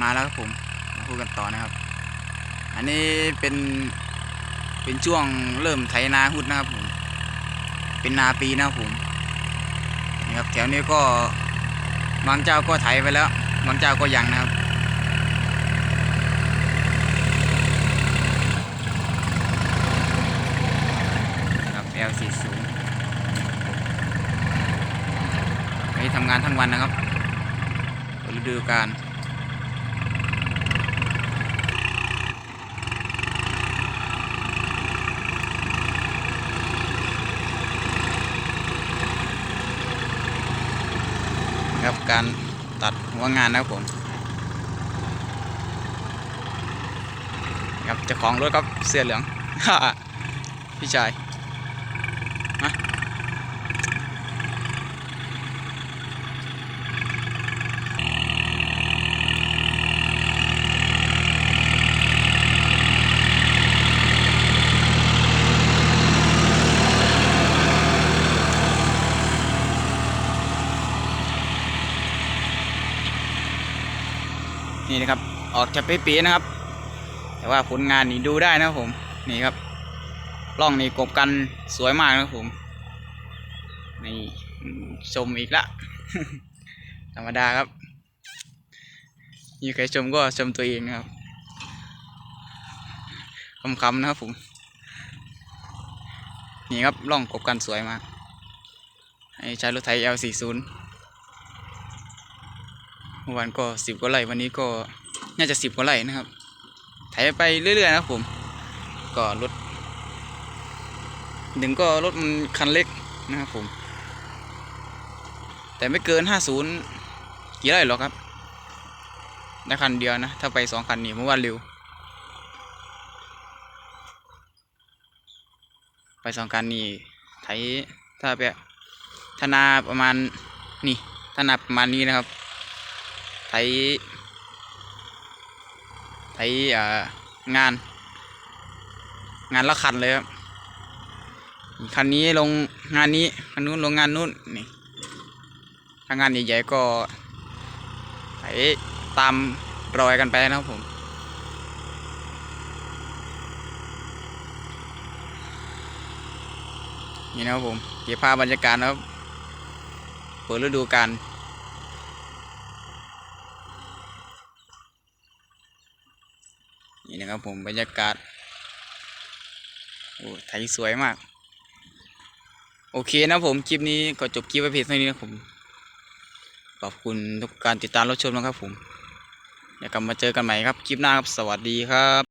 มาแล้วครับผมมาพูดกันต่อนะครับ อันนี้เป็นเป็นช่วงเริ่มไถนาหุดนะครับผม เป็นนาปีนะครับผมนี่ครับแถวนี้ก็บางเจ้าก็ไถไปแล้วบางเจ้าก็ยังนะครับครับ L40 วันนี้ทำงานทั้งวันนะครับฤดูกาล ครับ การตัดหัวงานนะครับผมครับเจ้าของรถครับเสื้อเหลืองพี่ชาย นี่นะครับ ออกจะเป๊ะๆนะครับ แต่ว่าผลงานนี่ดูได้นะครับผม นี่ครับร่องนี่กบกันสวยมากนะครับผม นี่ชมอีกละ ธรรมดาครับมีใครชมก็ชมตัวเองนะครับคำๆนะครับผม นี่ครับร่องกบกันสวยมาก ให้ใช้รถไถ L40 มื่อวานก็สิบกว่าไร่วันนี้ก็น่าจะสิบกว่าไร่นะครับไถไปเรื่อยๆนะครับผม ก็รถหนึ่งก็รถมันคันเล็กนะครับผม แต่ไม่เกินห้าศูนย์กี่ไร่หรอครับได้คันเดียวนะ ถ้าไปสองคันนี่ผมว่อวานเร็ว ไปสองคันนี่ไถถ้าไปธนาประมาณนี่ธนาประมาณนี้นะครับ ไถไถอ่างาน งานละคันเลยครับคันนี้ลงงานนี้คันนู้นลงงานนู้นนี่ถ้างานใหญ่ๆก็ไปตามรอยกันไปนะครับผมนี่นะครับผมเก็บภาพบรรยากาศนะครับเปิดฤดูกาล นี่นะครับผมบรรยากาศโอ้ไทยสวยมาก โอเคนะผมคลิปนี้ก็จบคลิปไปเพียงเท่านี้นะผมขอบคุณทุกการติดตามรับชมนะครับผมเดี๋ยวกลับมาเจอกันใหม่ครับ คลิปหน้าครับ สวัสดีครับ